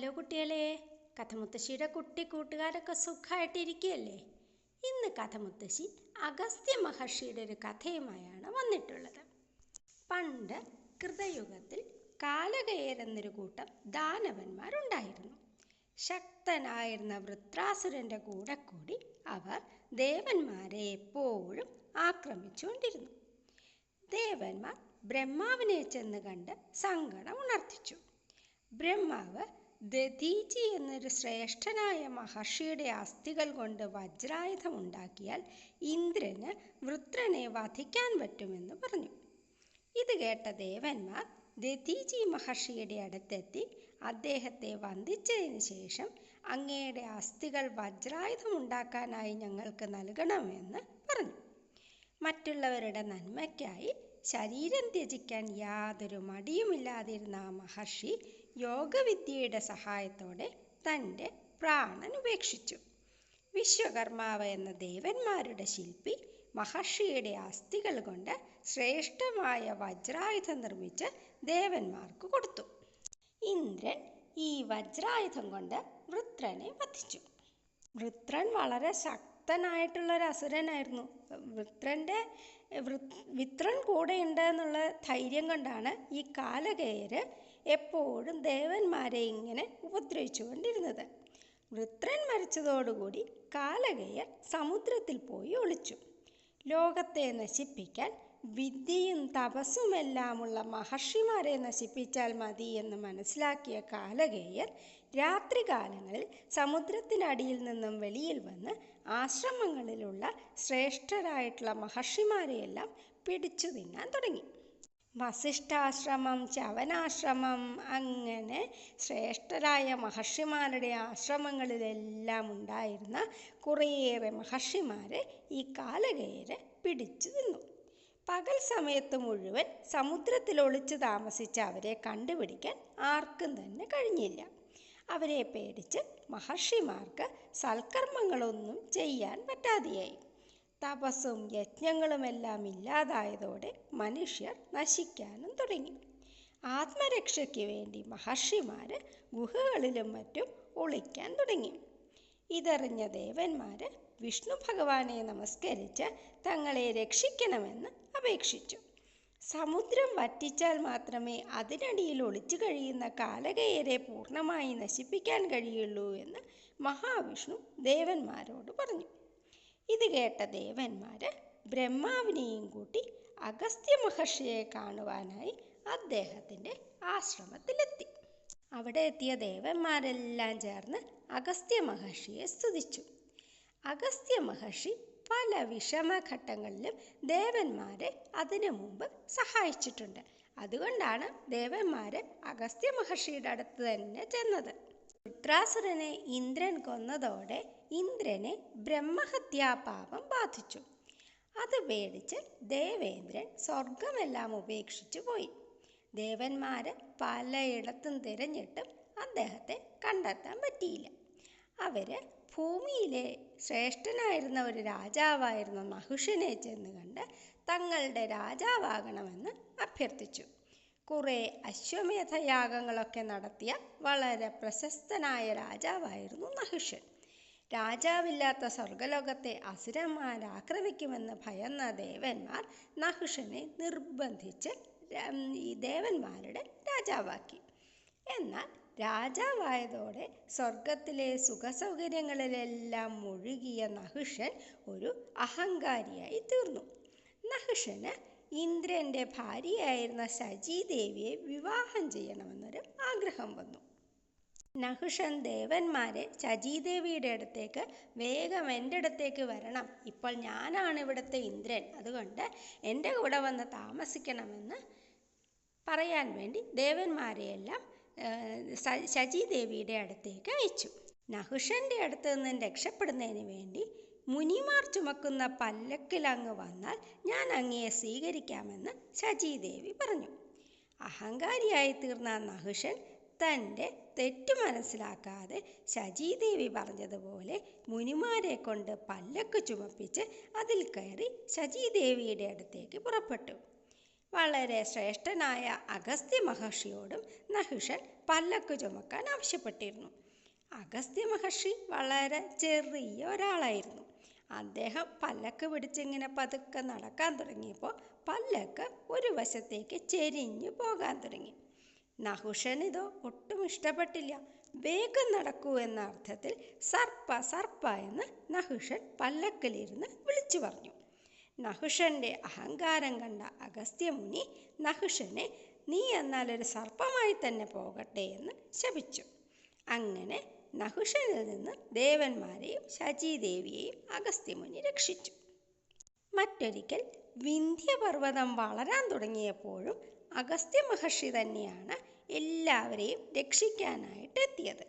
Hello കുട്ടികളെ കഥമുത്തശ്ശിയുടെ കുട്ടി കൂട്ടുകാരൊക്കെ സുഖമായിട്ടിരിക്കുകയല്ലേ ഇന്ന് കഥമുത്തശ്ശി അഗസ്ത്യ മഹർഷിയുടെ ഒരു കഥയുമായാണ് വന്നിട്ടുള്ളത്. പണ്ട് കൃതയുഗത്തിൽ കാലകയരെന്നൊരു കൂട്ടം ദാനവന്മാരുണ്ടായിരുന്നു. ശക്തനായിരുന്ന വൃത്രാസുരന്റെ കൂടെ കൂടി അവർ ദേവന്മാരെ എപ്പോഴും ആക്രമിച്ചുകൊണ്ടിരുന്നു. ദേവന്മാർ ബ്രഹ്മാവിനെ ചെന്ന് കണ്ട് സങ്കടം ഉണർത്തിച്ചു. ബ്രഹ്മാവ് ദധീചി എന്നൊരു ശ്രേഷ്ഠനായ മഹർഷിയുടെ അസ്ഥികൾ കൊണ്ട് വജ്രായുധം ഉണ്ടാക്കിയാൽ ഇന്ദ്രന് വൃത്രനെ വധിക്കാൻ പറ്റുമെന്ന് പറഞ്ഞു. ഇത് കേട്ട ദേവന്മാർ ദതീജി മഹർഷിയുടെ അടുത്തെത്തി അദ്ദേഹത്തെ വന്ദിച്ചതിന് ശേഷം അങ്ങയുടെ അസ്ഥികൾ വജ്രായുധം ഉണ്ടാക്കാനായി ഞങ്ങൾക്ക് നൽകണമെന്ന് പറഞ്ഞു. മറ്റുള്ളവരുടെ നന്മയ്ക്കായി ശരീരം ത്യജിക്കാൻ യാതൊരു മടിയുമില്ലാതിരുന്ന ആ മഹർഷി യോഗവിദ്യയുടെ സഹായത്തോടെ തന്റെ പ്രാണൻ ഉപേക്ഷിച്ചു. വിശ്വകർമാവ് എന്ന ദേവന്മാരുടെ ശില്പി മഹർഷിയുടെ അസ്ഥികൾ കൊണ്ട് ശ്രേഷ്ഠമായ വജ്രായുധം നിർമ്മിച്ച് ദേവന്മാർക്ക് കൊടുത്തു. ഇന്ദ്രൻ ഈ വജ്രായുധം കൊണ്ട് വൃത്രനെ വധിച്ചു. വൃത്രൻ വളരെ ശക്തനായിട്ടുള്ള ഒരു അസുരനായിരുന്നു. വൃത്രന്റെ വിത്രൻ കൂടെയുണ്ട് എന്നുള്ള ധൈര്യം കൊണ്ടാണ് ഈ കാലകേയര് എപ്പോഴും ദേവന്മാരെ ഇങ്ങനെ ഉപദ്രവിച്ചു കൊണ്ടിരുന്നത് വൃത്രൻ മരിച്ചതോടുകൂടി കാലകയർ സമുദ്രത്തിൽ പോയി ഒളിച്ചു. ലോകത്തെ നശിപ്പിക്കാൻ വിദ്യയും തപസ്സുമെല്ലാമുള്ള മഹർഷിമാരെ നശിപ്പിച്ചാൽ മതി എന്ന് മനസ്സിലാക്കിയ കാലകേയർ രാത്രികാലങ്ങളിൽ സമുദ്രത്തിനടിയിൽ നിന്നും വെളിയിൽ വന്ന് ആശ്രമങ്ങളിലുള്ള ശ്രേഷ്ഠരായിട്ടുള്ള മഹർഷിമാരെയെല്ലാം പിടിച്ചു തിന്നാൻ തുടങ്ങി. വസിഷ്ഠാശ്രമം ചവനാശ്രമം അങ്ങനെ ശ്രേഷ്ഠരായ മഹർഷിമാരുടെ ആശ്രമങ്ങളിലെല്ലാം ഉണ്ടായിരുന്ന കുറേയേറെ മഹർഷിമാരെ ഈ കാലകേര് പിടിച്ചു നിന്നു. പകൽ സമയത്ത് മുഴുവൻ സമുദ്രത്തിൽ ഒളിച്ചു താമസിച്ച അവരെ കണ്ടുപിടിക്കാൻ ആർക്കും തന്നെ കഴിഞ്ഞില്ല. അവരെ പേടിച്ച് മഹർഷിമാർക്ക് സൽക്കർമ്മങ്ങളൊന്നും ചെയ്യാൻ പറ്റാതെയായി. തപസ്സും യജ്ഞങ്ങളുമെല്ലാം ഇല്ലാതായതോടെ മനുഷ്യർ നശിക്കാനും തുടങ്ങി. ആത്മരക്ഷയ്ക്ക് വേണ്ടി മഹർഷിമാർ ഗുഹകളിലും മറ്റും ഒളിക്കാൻ തുടങ്ങി. ഇതറിഞ്ഞ ദേവന്മാർ വിഷ്ണു ഭഗവാനെ നമസ്കരിച്ച് തങ്ങളെ രക്ഷിക്കണമെന്ന് അപേക്ഷിച്ചു. സമുദ്രം വറ്റിച്ചാൽ മാത്രമേ അതിനടിയിൽ ഒളിച്ചു കഴിയുന്ന കാലകയരെ പൂർണമായി നശിപ്പിക്കാൻ കഴിയുള്ളൂ എന്ന് മഹാവിഷ്ണു ദേവന്മാരോട് പറഞ്ഞു. ഇത് കേട്ട ദേവന്മാർ ബ്രഹ്മാവിനെയും കൂട്ടി അഗസ്ത്യ മഹർഷിയെ കാണുവാനായി അദ്ദേഹത്തിന്റെ ആശ്രമത്തിലെത്തി. അവിടെ എത്തിയ ദേവന്മാരെല്ലാം ചേർന്ന് അഗസ്ത്യ മഹർഷിയെ സ്തുതിച്ചു. അഗസ്ത്യ മഹർഷി പല വിഷമഘട്ടങ്ങളിലും ദേവന്മാരെ അതിനു മുമ്പ് സഹായിച്ചിട്ടുണ്ട്. അതുകൊണ്ടാണ് ദേവന്മാർ അഗസ്ത്യ മഹർഷിയുടെ അടുത്ത് തന്നെ ചെന്നത്. രുദ്രാസുരനെ ഇന്ദ്രൻ കൊന്നതോടെ ഇന്ദ്രനെ ബ്രഹ്മഹത്യാപാപം ബാധിച്ചു. അത് പേടിച്ച് ദേവേന്ദ്രൻ സ്വർഗമെല്ലാം ഉപേക്ഷിച്ചു പോയി. ദേവന്മാര് പലയിടത്തും തിരഞ്ഞിട്ടും അദ്ദേഹത്തെ കണ്ടെത്താൻ പറ്റിയില്ല. അവർ ഭൂമിയിലെ ശ്രേഷ്ഠനായിരുന്ന ഒരു രാജാവായിരുന്ന നഹുഷനെ ചെന്ന് കണ്ട് തങ്ങളുടെ രാജാവാകണമെന്ന് അഭ്യർത്ഥിച്ചു. കുറേ അശ്വമേധയാഗങ്ങളൊക്കെ നടത്തിയ വളരെ പ്രശസ്തനായ രാജാവായിരുന്നു നഹുഷൻ രാജാവില്ലാത്ത സ്വർഗലോകത്തെ അസുരന്മാർ ആക്രമിക്കുമെന്ന് ഭയന്ന ദേവന്മാർ നഹുഷനെ നിർബന്ധിച്ച് ഈ ദേവന്മാരുടെ രാജാവാക്കി. എന്നാൽ രാജാവായതോടെ സ്വർഗത്തിലെ സുഖസൗകര്യങ്ങളിലെല്ലാം മുഴുകിയ നഹുഷൻ ഒരു അഹങ്കാരിയായി തീർന്നു. നഹുഷന് ഇന്ദ്രന്റെ ഭാര്യയായിരുന്ന ശചീദേവിയെ വിവാഹം ചെയ്യണമെന്നൊരു ആഗ്രഹം വന്നു. നഹുഷൻ ദേവന്മാരെ ശചീദേവിയുടെ അടുത്തേക്ക് വേഗം എന്റെ അടുത്തേക്ക് വരണം. ഇപ്പോൾ ഞാനാണ് ഇവിടുത്തെ ഇന്ദ്രൻ. അതുകൊണ്ട് എന്റെ കൂടെ വന്ന് താമസിക്കണമെന്ന് പറയാൻ വേണ്ടി ദേവന്മാരെയെല്ലാം ശചീദേവിയുടെ അടുത്തേക്ക് അയച്ചു. നഹുഷന്റെ അടുത്ത് നിന്നും രക്ഷപ്പെടുന്നതിന് വേണ്ടി മുനിമാർ ചുമക്കുന്ന പല്ലക്കിൽ അങ്ങ് വന്നാൽ ഞാൻ അങ്ങയെ സ്വീകരിക്കാമെന്ന് ശചീദേവി പറഞ്ഞു. അഹങ്കാരിയായി തീർന്ന നഹുഷൻ തന്റെ തെറ്റു മനസ്സിലാക്കാതെ ശചീദേവി പറഞ്ഞതുപോലെ മുനിമാരെ കൊണ്ട് പല്ലക്ക് ചുമപ്പിച്ച് അതിൽ കയറി ശചീദേവിയുടെ അടുത്തേക്ക് പുറപ്പെട്ടു. വളരെ ശ്രേഷ്ഠനായ അഗസ്ത്യ മഹർഷിയോടും നഹുഷൻ പല്ലക്ക് ചുമക്കാൻ ആവശ്യപ്പെട്ടിരുന്നു. അഗസ്ത്യ മഹർഷി വളരെ ചെറിയ ഒരാളായിരുന്നു. അദ്ദേഹം പല്ലക്ക് പിടിച്ചിങ്ങനെ പതുക്കെ നടക്കാൻ തുടങ്ങിയപ്പോൾ പല്ലക്ക് ഒരു വശത്തേക്ക് ചെരിഞ്ഞു പോകാൻ തുടങ്ങി. നഹുഷൻ ഇതോ ഒട്ടും ഇഷ്ടപ്പെട്ടില്ല. വേഗം നടക്കൂ എന്ന അർത്ഥത്തിൽ സർപ്പ സർപ്പ എന്ന് നഹുഷൻ പല്ലക്കിലിരുന്ന് വിളിച്ചു പറഞ്ഞു. നഹുഷന്റെ അഹങ്കാരം കണ്ട അഗസ്ത്യമുനി നഹുഷനെ നീ എന്നാൽ ഒരു സർപ്പമായി തന്നെ പോകട്ടെ എന്ന് ശപിച്ചു. അങ്ങനെ നഹുഷനിൽ നിന്ന് ദേവന്മാരെയും ശചീദേവിയെയും അഗസ്ത്യമുനി രക്ഷിച്ചു. മറ്റൊരിക്കൽ വിന്ധ്യപർവതം വളരാൻ തുടങ്ങിയപ്പോഴും അഗസ്ത്യ മഹർഷി തന്നെയാണ് എല്ലാവരെയും രക്ഷിക്കാനായിട്ട് എത്തിയത്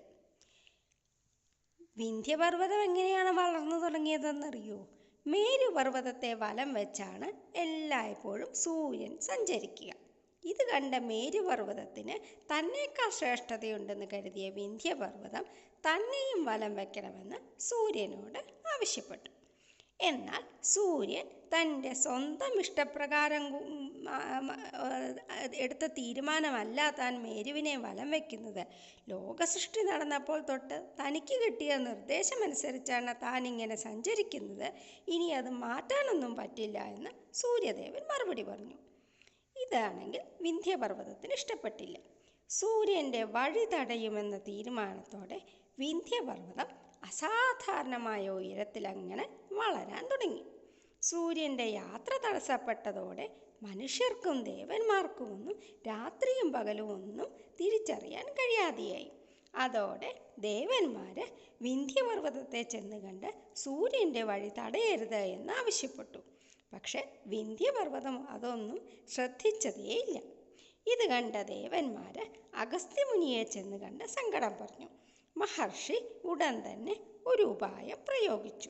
വിന്ധ്യപർവതം എങ്ങനെയാണ് വളർന്നു തുടങ്ങിയതെന്നറിയോ? മേരുപർവതത്തെ വലം വെച്ചാണ് എല്ലായ്പ്പോഴും സൂര്യൻ സഞ്ചരിക്കുക. ഇത് കണ്ട മേരുപർവതത്തിന് തന്നേക്കാൾ ശ്രേഷ്ഠതയുണ്ടെന്ന് കരുതിയ വിന്ധ്യപർവതം തന്നെയും വലം വയ്ക്കണമെന്ന് സൂര്യനോട് ആവശ്യപ്പെട്ടു. എന്നാൽ സൂര്യൻ തന്റെ സ്വന്തം ഇഷ്ടപ്രകാരം എടുത്ത തീരുമാനമല്ല താൻ മേരുവിനെ വലം വയ്ക്കുന്നത് ലോകസൃഷ്ടി നടന്നപ്പോൾ തൊട്ട് തനിക്ക് കിട്ടിയ നിർദ്ദേശമനുസരിച്ചാണ് താൻ ഇങ്ങനെ സഞ്ചരിക്കുന്നത്. ഇനി അത് മാറ്റാനൊന്നും പറ്റില്ല എന്ന് സൂര്യദേവൻ മറുപടി പറഞ്ഞു. ഇതാണെങ്കിൽ വിന്ധ്യപർവതത്തിന് ഇഷ്ടപ്പെട്ടില്ല. സൂര്യന്റെ വഴി തടയുമെന്ന തീരുമാനത്തോടെ വിന്ധ്യപർവതം അസാധാരണമായ ഉയരത്തിൽ അങ്ങനെ വളരാൻ തുടങ്ങി. സൂര്യന്റെ യാത്ര തടസ്സപ്പെട്ടതോടെ മനുഷ്യർക്കും ദേവന്മാർക്കും ഒന്നും രാത്രിയും പകലും ഒന്നും തിരിച്ചറിയാൻ കഴിയാതെയായി. അതോടെ ദേവന്മാർ വിന്ധ്യപർവതത്തെ ചെന്ന് കണ്ട് സൂര്യന്റെ വഴി തടയരുത് എന്ന് ആവശ്യപ്പെട്ടു. പക്ഷെ വിന്ധ്യപർവതം അതൊന്നും ശ്രദ്ധിച്ചതേയില്ല. ഇത് കണ്ട ദേവന്മാര് അഗസ്ത്യമുനിയെ ചെന്ന് കണ്ട് സങ്കടം പറഞ്ഞു. മഹർഷി ഉടൻ തന്നെ ഒരു ഉപായം പ്രയോഗിച്ചു.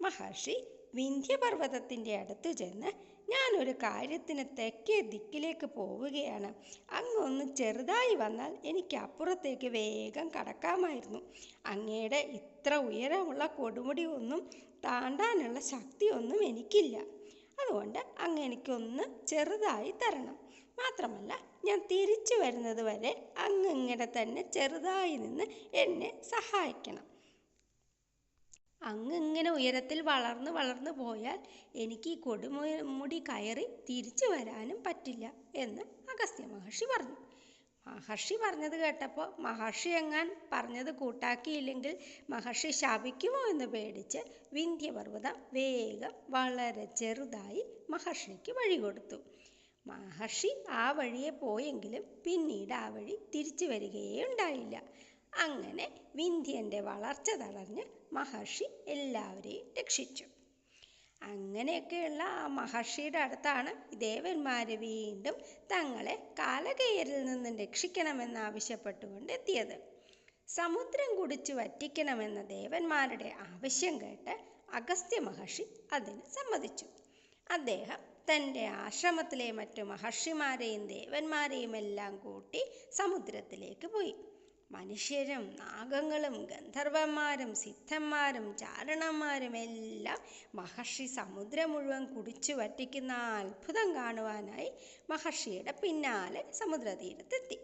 മഹർഷി വിന്ധ്യപർവതത്തിന്റെ അടുത്ത് ചെന്ന് ഞാനൊരു കാര്യത്തിന് തെക്കേ ദിക്കിലേക്ക് പോവുകയാണ്. അങ്ങൊന്ന് ചെറുതായി വന്നാൽ എനിക്ക് അപ്പുറത്തേക്ക് വേഗം കടക്കാമായിരുന്നു. അങ്ങയുടെ ഇത്ര ഉയരമുള്ള കൊടുമുടി ഒന്നും താണ്ടാനുള്ള ശക്തിയൊന്നും എനിക്കില്ല. അതുകൊണ്ട് അങ്ങ് എനിക്കൊന്ന് ചെറുതായി തരണം. മാത്രമല്ല ഞാൻ തിരിച്ചു വരുന്നത് വരെ അങ്ങ് തന്നെ ചെറുതായി നിന്ന് എന്നെ സഹായിക്കണം. അങ്ങ് ഇങ്ങനെ ഉയരത്തിൽ വളർന്ന് വളർന്നു പോയാൽ എനിക്ക് ഈ കൊടുമുടി കയറി തിരിച്ചു വരാനും പറ്റില്ല എന്ന് അഗസ്ത്യ മഹർഷി പറഞ്ഞു. മഹർഷി പറഞ്ഞത് കേട്ടപ്പോൾ മഹർഷി എങ്ങാൻ പറഞ്ഞത് കൂട്ടാക്കിയില്ലെങ്കിൽ മഹർഷി ശാപിക്കുമോ എന്ന് പേടിച്ച് വിന്ധ്യപർവതം വേഗം വളരെ ചെറുതായി മഹർഷിക്ക് വഴി കൊടുത്തു. മഹർഷി ആ വഴിയെ പോയെങ്കിലും പിന്നീട് ആ വഴി തിരിച്ചു വരികയേ ഉണ്ടായില്ല. അങ്ങനെ വിന്ധ്യന്റെ വളർച്ച തടഞ്ഞ് മഹർഷി എല്ലാവരെയും രക്ഷിച്ചു. അങ്ങനെയൊക്കെയുള്ള ആ മഹർഷിയുടെ അടുത്താണ് ദേവന്മാർ വീണ്ടും തങ്ങളെ കാലകയരിൽ നിന്നും രക്ഷിക്കണമെന്നാവശ്യപ്പെട്ടുകൊണ്ട് എത്തിയത് സമുദ്രം കുടിച്ചു വറ്റിക്കണമെന്ന ദേവന്മാരുടെ ആവശ്യം കേട്ട് അഗസ്ത്യ മഹർഷി അതിന് സമ്മതിച്ചു. അദ്ദേഹം തന്റെ ആശ്രമത്തിലെ മറ്റു മഹർഷിമാരെയും ദേവന്മാരെയും എല്ലാം കൂട്ടി സമുദ്രത്തിലേക്ക് പോയി. മനുഷ്യരും നാഗങ്ങളും ഗന്ധർവന്മാരും സിദ്ധന്മാരും ചാരണന്മാരും എല്ലാം മഹർഷി സമുദ്രം മുഴുവൻ കുടിച്ചു വറ്റിക്കുന്ന അത്ഭുതം കാണുവാനായി മഹർഷിയുടെ പിന്നാലെ സമുദ്രതീരത്തെത്തി.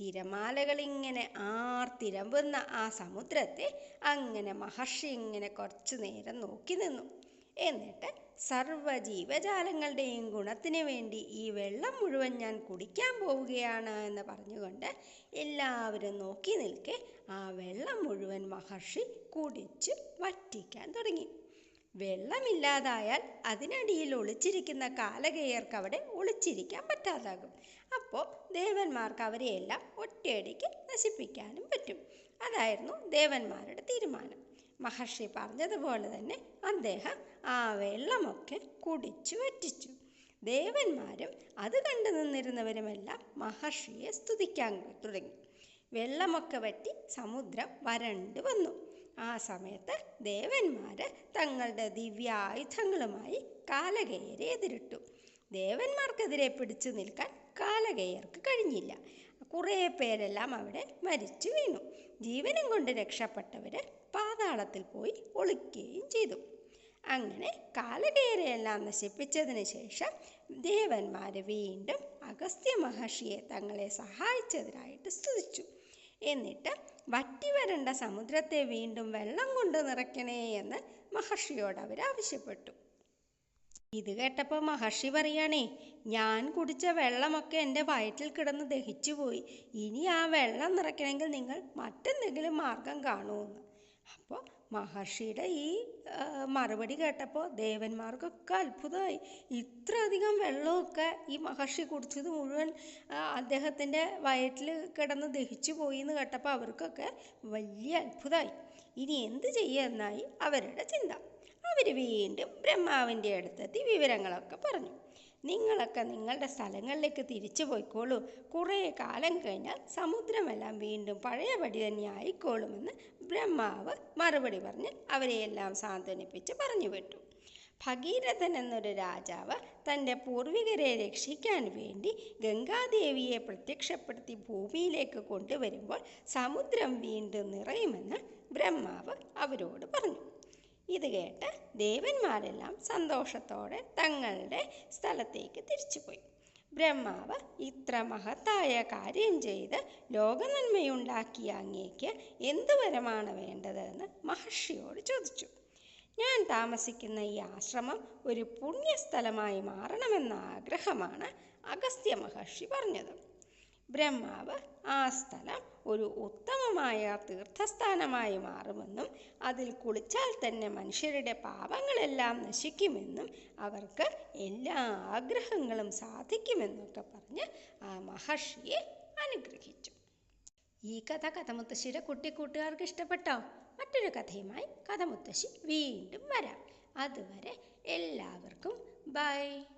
തിരമാലകൾ ഇങ്ങനെ ആർത്തിരമ്പുന്ന ആ സമുദ്രത്തെ അങ്ങനെ മഹർഷി ഇങ്ങനെ കുറച്ചു നേരം നോക്കി നിന്നു. എന്നിട്ട് സർവ ജീവജാലങ്ങളുടെയും ഗുണത്തിന് വേണ്ടി ഈ വെള്ളം മുഴുവൻ ഞാൻ കുടിക്കാൻ പോവുകയാണ് എന്ന് പറഞ്ഞുകൊണ്ട് എല്ലാവരും നോക്കി നിൽക്കെ ആ വെള്ളം മുഴുവൻ മഹർഷി കുടിച്ച് വറ്റിക്കാൻ തുടങ്ങി. വെള്ളമില്ലാതായാൽ അതിനടിയിൽ ഒളിച്ചിരിക്കുന്ന കാലകേയർക്ക് അവിടെ ഒളിച്ചിരിക്കാൻ പറ്റാതാകും. അപ്പോൾ ദേവന്മാർക്ക് അവരെയെല്ലാം ഒറ്റയടിക്ക് നശിപ്പിക്കാനും പറ്റും. അതായിരുന്നു ദേവന്മാരുടെ തീരുമാനം. മഹർഷി പറഞ്ഞതുപോലെ തന്നെ അദ്ദേഹം ആ വെള്ളമൊക്കെ കുടിച്ചു വറ്റിച്ചു. ദേവന്മാരും അത് കണ്ടു നിന്നിരുന്നവരുമെല്ലാം മഹർഷിയെ സ്തുതിക്കാൻ തുടങ്ങി. വെള്ളമൊക്കെ വറ്റി സമുദ്രം വരണ്ടു വന്നു. ആ സമയത്ത് ദേവന്മാർ തങ്ങളുടെ ദിവ്യായുധങ്ങളുമായി കാലകേയരെ എതിരിട്ടു. ദേവന്മാർക്കെതിരെ പിടിച്ചു നിൽക്കാൻ കാലകേയർക്ക് കഴിഞ്ഞില്ല. കുറേ പേരെല്ലാം അവിടെ മരിച്ചു വീണു. ജീവനും കൊണ്ട് രക്ഷപ്പെട്ടവർ പാതാളത്തിൽ പോയി ഒളിക്കുകയും ചെയ്തു. അങ്ങനെ കാലകേരയെല്ലാം നശിപ്പിച്ചതിന് ശേഷം ദേവന്മാർ വീണ്ടും അഗസ്ത്യ മഹർഷിയെ തങ്ങളെ സഹായിച്ചതിനായിട്ട് സ്തുതിച്ചു. എന്നിട്ട് വറ്റി വരണ്ട സമുദ്രത്തെ വീണ്ടും വെള്ളം കൊണ്ട് നിറയ്ക്കണേ എന്ന് മഹർഷിയോട് അവർ ആവശ്യപ്പെട്ടു. ഇത് കേട്ടപ്പോൾ മഹർഷി പറയാണേ ഞാൻ കുടിച്ച വെള്ളമൊക്കെ എന്റെ വയറ്റിൽ കിടന്ന് ദഹിച്ചുപോയി ഇനി ആ വെള്ളം നിറയ്ക്കണമെങ്കിൽ നിങ്ങൾ മറ്റെന്തെങ്കിലും മാർഗം കാണുമെന്ന്. അപ്പോൾ മഹർഷിയുടെ ഈ മറുപടി കേട്ടപ്പോൾ ദേവന്മാർക്കൊക്കെ അത്ഭുതമായി. ഇത്രയധികം വെള്ളമൊക്കെ ഈ മഹർഷി കുടിച്ചത് മുഴുവൻ അദ്ദേഹത്തിന്റെ വയറ്റിൽ കിടന്ന് ദഹിച്ചു പോയി എന്ന് കേട്ടപ്പോൾ അവർക്കൊക്കെ വലിയ അത്ഭുതമായി. ഇനി എന്ത് ചെയ്യുമെന്നായി അവരുടെ ചിന്ത. വീണ്ടും ബ്രഹ്മാവിന്റെ അടുത്തെത്തി വിവരങ്ങളൊക്കെ പറഞ്ഞു. നിങ്ങളൊക്കെ നിങ്ങളുടെ സ്ഥലങ്ങളിലേക്ക് തിരിച്ചു പോയിക്കോളൂ. കുറേ കാലം കഴിഞ്ഞാൽ സമുദ്രമെല്ലാം വീണ്ടും പഴയപടി തന്നെ ആയിക്കോളുമെന്ന് ബ്രഹ്മാവ് മറുപടി പറഞ്ഞ് അവരെയെല്ലാം സാന്ത്വനിപ്പിച്ച് പറഞ്ഞു വിട്ടു ഭഗീരഥൻ എന്നൊരു രാജാവ് തന്റെ പൂർവികരെ രക്ഷിക്കാൻ വേണ്ടി ഗംഗാദേവിയെ പ്രത്യക്ഷപ്പെടുത്തി ഭൂമിയിലേക്ക് കൊണ്ടുവരുമ്പോൾ സമുദ്രം വീണ്ടും നിറയുമെന്ന് ബ്രഹ്മാവ് അവരോട് പറഞ്ഞു. ഇത് കേട്ട് ദേവന്മാരെല്ലാം സന്തോഷത്തോടെ തങ്ങളുടെ സ്ഥലത്തേക്ക് തിരിച്ചുപോയി. ബ്രഹ്മാവ് ഇത്ര മഹത്തായ കാര്യം ചെയ്ത് ലോകനന്മയുണ്ടാക്കിയ അങ്ങേക്ക് എന്ത് വരമാണ് വേണ്ടതെന്ന് മഹർഷിയോട് ചോദിച്ചു. ഞാൻ താമസിക്കുന്ന ഈ ആശ്രമം ഒരു പുണ്യസ്ഥലമായി മാറണമെന്ന ആഗ്രഹമാണ് അഗസ്ത്യ മഹർഷി പറഞ്ഞത്. ബ്രഹ്മാവ് ആ സ്ഥലം ഒരു ഉത്തമമായ തീർത്ഥസ്ഥാനമായി മാറുമെന്നും അതിൽ കുളിച്ചാൽ തന്നെ മനുഷ്യരുടെ പാപങ്ങളെല്ലാം നശിക്കുമെന്നും അവർക്ക് എല്ലാ ആഗ്രഹങ്ങളും സാധിക്കുമെന്നൊക്കെ പറഞ്ഞ് ആ മഹർഷിയെ അനുഗ്രഹിച്ചു. ഈ കഥ കഥമുത്തശ്ശിയുടെ കുട്ടിക്കൂട്ടുകാർക്ക് ഇഷ്ടപ്പെട്ടോ? മറ്റൊരു കഥയുമായി കഥമുത്തശ്ശി വീണ്ടും വരാം. അതുവരെ എല്ലാവർക്കും ബൈ.